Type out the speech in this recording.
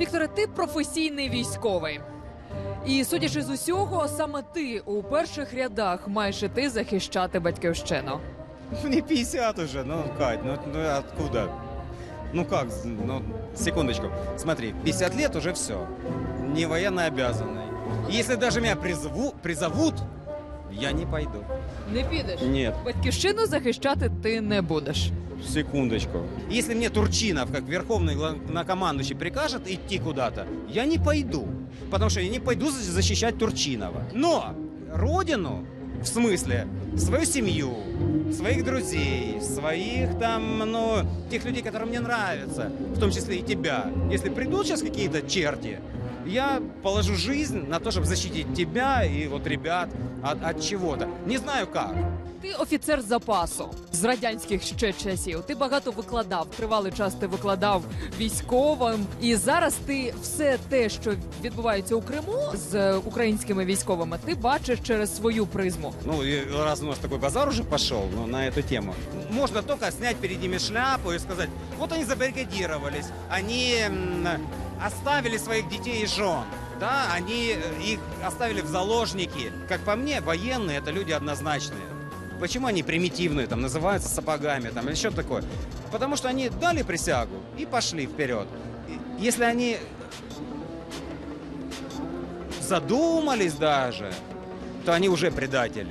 Вікторе, ти професійний військовий. І судячи з усього, саме ти у перших рядах маєш іти захищати батьківщину. Мне 50 уже, ну, Кать, ну, ну откуда? Ну как, ну, секундочку. Смотри, 50 лет уже все. Не военно обязанный. Если даже меня призову, призовут, я не пойду. Не підеш. Нет, Батьківщину захищати ти не будеш. Секундочку. Если мне Турчинов, как верховный главнокомандующий, прикажет идти куда-то, я не пойду. Потому что я не пойду за- защищать Турчинова. Но родину, в смысле, свою семью, своих друзей, своих там, ну, тех людей, которые мне нравятся, в том числе и тебя. Если придут сейчас какие-то черти, я положу жизнь на то, чтобы защитить тебя и вот ребят от, от чего-то. Не знаю как. Ти офіцер запасу з радянських ще часів. Ти багато викладав. Тривалий час ти викладав військовим. І зараз ти все те, що відбувається у Криму з українськими військовими, ти бачиш через свою призму. Ну, и раз у нас такой базар уже пошел ну, на эту тему, можно только снять перед ними шляпу и сказать, вот они забаррикадировались, они м, оставили своих детей и жен, да, они э, их оставили в заложники. Как по мне, военные это люди однозначные. Почему они примитивные, там, называются сапогами, там, или что такое? Потому что они дали присягу и пошли вперед. Если они задумались даже, то они уже предатели.